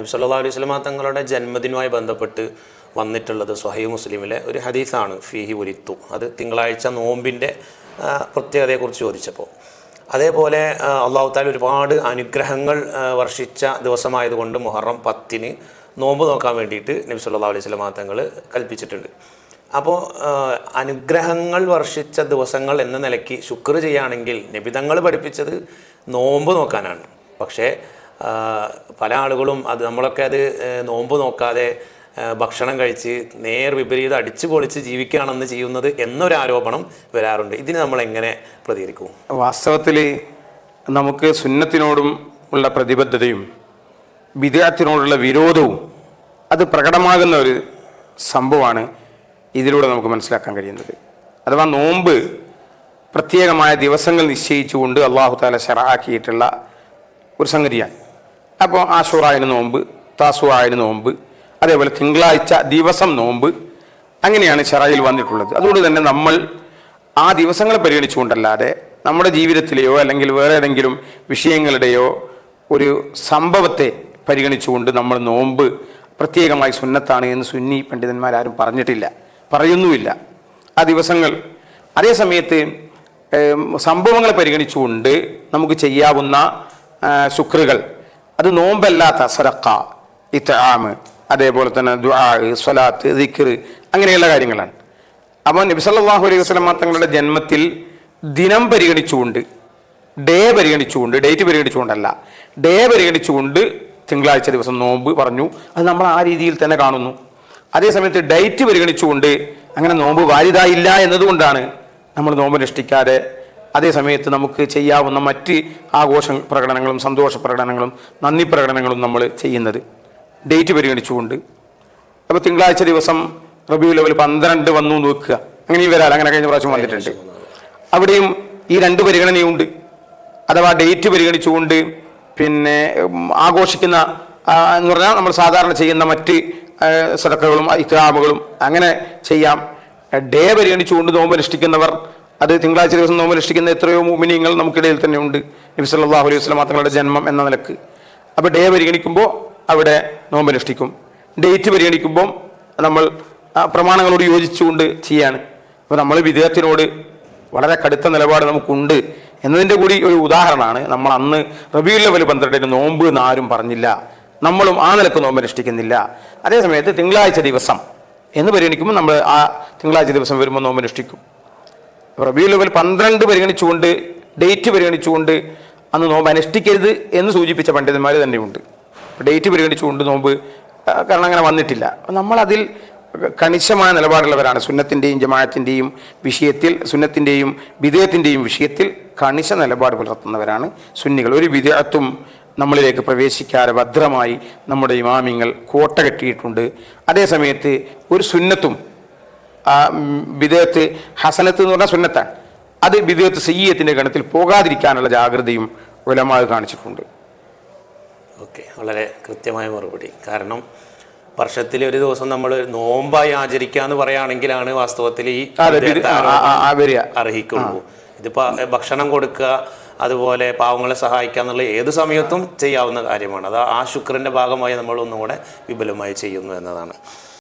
നബി സല്ലല്ലാഹു അലൈഹി വസല്ലമ തങ്ങളുടെ ജന്മദിനവുമായി ബന്ധപ്പെട്ട് വന്നിട്ടുള്ളത് സ്വഹൈ മുസ്ലിമിലെ ഒരു ഹദീസാണ്. ഫീഹി ഉലിത്തു അത് തിങ്കളാഴ്ച നോമ്പിന്റെ പ്രത്യേകതയെക്കുറിച്ച് ചോദിച്ചപ്പോൾ അതേപോലെ അള്ളാഹു താല ഒരുപാട് അനുഗ്രഹങ്ങൾ വർഷിച്ച ദിവസമായതുകൊണ്ട് മുഹറം പത്തിന് നോമ്പ് നോക്കാൻ വേണ്ടിയിട്ട് നബി സല്ലല്ലാഹു അലൈഹി വസല്ലമ തങ്ങൾ കൽപ്പിച്ചിട്ടുണ്ട്. അപ്പോൾ അനുഗ്രഹങ്ങൾ വർഷിച്ച ദിവസങ്ങൾ എന്ന നിലയ്ക്ക് ശുക്ർ ചെയ്യുകയാണെങ്കിൽ നിബിതങ്ങൾ പഠിപ്പിച്ചത് നോമ്പ് നോക്കാനാണ്. പക്ഷേ പല ആളുകളും അത് നമ്മളൊക്കെ അത് നോമ്പ് നോക്കാതെ ഭക്ഷണം കഴിച്ച് നേർ വിപരീതം അടിച്ചു പൊളിച്ച് ജീവിക്കുകയാണെന്ന് ചെയ്യുന്നത് എന്നൊരു ആരോപണം വരാറുണ്ട്. ഇതിന് നമ്മൾ എങ്ങനെ പ്രതികരിക്കും? വാസ്തവത്തിൽ നമുക്ക് സുന്നത്തിനോടും ഉള്ള പ്രതിബദ്ധതയും വിദ്യാർത്ഥിനോടുള്ള വിരോധവും അത് പ്രകടമാകുന്ന ഒരു സംഭവമാണ് ഇതിലൂടെ നമുക്ക് മനസ്സിലാക്കാൻ കഴിയുന്നത്. അഥവാ നോമ്പ് പ്രത്യേകമായ ദിവസങ്ങൾ നിശ്ചയിച്ചുകൊണ്ട് അള്ളാഹു താല ഷറാക്കിയിട്ടുള്ള ഒരു സംഗതിയാണ്. അപ്പോൾ ആഷുറായന് നോമ്പ് താസുവായന് നോമ്പ് അതേപോലെ തിങ്കളാഴ്ച ദിവസം നോമ്പ് അങ്ങനെയാണ് ഷറായിൽ വന്നിട്ടുള്ളത്. അതുകൊണ്ട് തന്നെ നമ്മൾ ആ ദിവസങ്ങളെ പരിഗണിച്ചുകൊണ്ടല്ലാതെ നമ്മുടെ ജീവിതത്തിലെയോ അല്ലെങ്കിൽ വേറെ ഏതെങ്കിലും വിഷയങ്ങളുടെയോ ഒരു സംഭവത്തെ പരിഗണിച്ചുകൊണ്ട് നമ്മൾ നോമ്പ് പ്രത്യേകമായി സുന്നത്താണ് എന്ന് സുന്നി പണ്ഡിതന്മാരാരും പറഞ്ഞിട്ടില്ല പറയുന്നുമില്ല. ആ ദിവസങ്ങൾ അതേ സമയത്ത് സംഭവങ്ങളെ പരിഗണിച്ചുകൊണ്ട് നമുക്ക് ചെയ്യാവുന്ന ശുക്രുകൾ അത് നോമ്പല്ലാത്ത സരക്ക ഇത്താമ് അതേപോലെ തന്നെ ദുആ സ്വലാത്ത് ദിക്ർ അങ്ങനെയുള്ള കാര്യങ്ങളാണ്. അപ്പോൾ നബി സല്ലല്ലാഹു അലൈഹി വസല്ലം തങ്ങളുടെ ജന്മത്തിൽ ദിനം പരിഗണിച്ചുകൊണ്ട് ഡേ പരിഗണിച്ചുകൊണ്ട് ഡേറ്റ് പരിഗണിച്ചുകൊണ്ടല്ല ഡേ പരിഗണിച്ചുകൊണ്ട് തിങ്കളാഴ്ച ദിവസം നോമ്പ് പറഞ്ഞു. അത് നമ്മൾ ആ രീതിയിൽ തന്നെ കാണുന്നു. അതേസമയത്ത് ഡേറ്റ് പരിഗണിച്ചുകൊണ്ട് അങ്ങനെ നോമ്പ് വാരിതായില്ല എന്നതുകൊണ്ടാണ് നമ്മൾ നോമ്പ് അനുഷ്ഠിക്കാതെ അതേ സമയത്ത് നമുക്ക് ചെയ്യാവുന്ന മറ്റ് ആഘോഷ പ്രകടനങ്ങളും സന്തോഷ പ്രകടനങ്ങളും നന്ദി പ്രകടനങ്ങളും നമ്മൾ ചെയ്യുന്നത്. ഡേറ്റ് പരിഗണിച്ചുകൊണ്ട്. അപ്പോൾ തിങ്കളാഴ്ച ദിവസം റബിയു ലെവൽ പന്ത്രണ്ട് വന്നു നോക്കുക അങ്ങനെ വരാൽ അങ്ങനെ കഴിഞ്ഞ പ്രാവശ്യം വന്നിട്ടുണ്ട്. അവിടെയും ഈ രണ്ട് പരിഗണനയുണ്ട്. അഥവാ ഡേറ്റ് പരിഗണിച്ചുകൊണ്ട് പിന്നെ ആഘോഷിക്കുന്ന എന്ന് പറഞ്ഞാൽ നമ്മൾ സാധാരണ ചെയ്യുന്ന മറ്റ് സദക്കകളും ഇത്രാമുകളും അങ്ങനെ ചെയ്യാം. ഡേ പരിഗണിച്ചുകൊണ്ട് നോമ്പ് അനുഷ്ഠിക്കുന്നവർ അത് തിങ്കളാഴ്ച ദിവസം നോമ്പ് രക്ഷിക്കുന്ന എത്രയോ മോമിനിയങ്ങൾ നമുക്കിടയിൽ തന്നെ ഉണ്ട്. നബി സല്ലല്ലാഹു അലൈഹി വസ്ലാം തങ്ങളുടെ ജന്മം എന്ന നിലയ്ക്ക്. അപ്പോൾ ഡേ പരിഗണിക്കുമ്പോൾ അവിടെ നോമ്പ് അനുഷ്ഠിക്കും. ഡേറ്റ് പരിഗണിക്കുമ്പോൾ നമ്മൾ പ്രമാണങ്ങളോട് യോജിച്ചുകൊണ്ട് ചെയ്യാണ്. അപ്പോൾ നമ്മൾ വിദേഹത്തിനോട് വളരെ കടുത്ത നിലപാട് നമുക്കുണ്ട്. എന്നതിന്റെ കൂടി ഒരു ഉദാഹരണമാണ് നമ്മൾ അന്ന് റബിയുൽ ലെവൽ പന്ത്രണ്ടിന് നോമ്പ് എന്ന് ആരും പറഞ്ഞില്ല. നമ്മളും ആ നിലയ്ക്ക് നോമ്പ് അനുഷ്ഠിക്കുന്നില്ല. അതേസമയത്ത് തിങ്കളാഴ്ച ദിവസം എന്ന് പരിഗണിക്കുമ്പോൾ നമ്മൾ ആ തിങ്കളാഴ്ച ദിവസം വരുമ്പോൾ നോമ്പ് അനുഷ്ഠിക്കും. റബിയുൽ അവൽ പന്ത്രണ്ട് പരിഗണിച്ചുകൊണ്ട് ഡേറ്റ് പരിഗണിച്ചുകൊണ്ട് അന്ന് നോമ്പ് അനുഷ്ഠിക്കരുത് എന്ന് സൂചിപ്പിച്ച പണ്ഡിതന്മാർ തന്നെയുണ്ട്. ഡേറ്റ് പരിഗണിച്ചുകൊണ്ട് നോമ്പ് കാരണം അങ്ങനെ വന്നിട്ടില്ല. നമ്മളതിൽ കണിശമായ നിലപാടുള്ളവരാണ്. സുന്നത്തിന്റെയും ജമാഅത്തിന്റെയും വിഷയത്തിൽ സുന്നത്തിന്റെയും വിധേയത്തിന്റെയും വിഷയത്തിൽ കണിശ നിലപാട് പുലർത്തുന്നവരാണ് സുന്നികൾ. ഒരു വിധേയത്വം നമ്മളിലേക്ക് പ്രവേശിക്കാതെ ഭദ്രമായി നമ്മുടെ ഇമാമിങ്ങൾ കോട്ട കെട്ടിയിട്ടുണ്ട്. അതേസമയത്ത് ഒരു സുന്നത്തും വിദേഹത്ത് ഹസനത്ത് എന്ന് പറഞ്ഞാൽ സുന്നത്താണ്. അത് വിദേഹത്ത് സയ്യത്തിന്റെ ഗണത്തിൽ പോകാതിരിക്കാനുള്ള ജാഗ്രതയും ഉലമാവ് കാണിച്ചിട്ടുണ്ട്. ഓക്കെ വളരെ കൃത്യമായ മറുപടി. കാരണം വർഷത്തിൽ ഒരു ദിവസം നമ്മൾ നോമ്പായി ആചരിക്കുക എന്ന് പറയുകയാണെങ്കിലാണ് വാസ്തവത്തിൽ ഈ. അർഹിക്കുള്ളൂ. ഇതിപ്പോൾ ഭക്ഷണം കൊടുക്കുക അതുപോലെ പാവങ്ങളെ സഹായിക്കുക എന്നുള്ള ഏത് സമയത്തും ചെയ്യാവുന്ന കാര്യമാണ്. അത് ആ ശുക്രന്റെ ഭാഗമായി നമ്മൾ ഒന്നുകൂടെ വിപുലമായി ചെയ്യുന്നു എന്നതാണ്.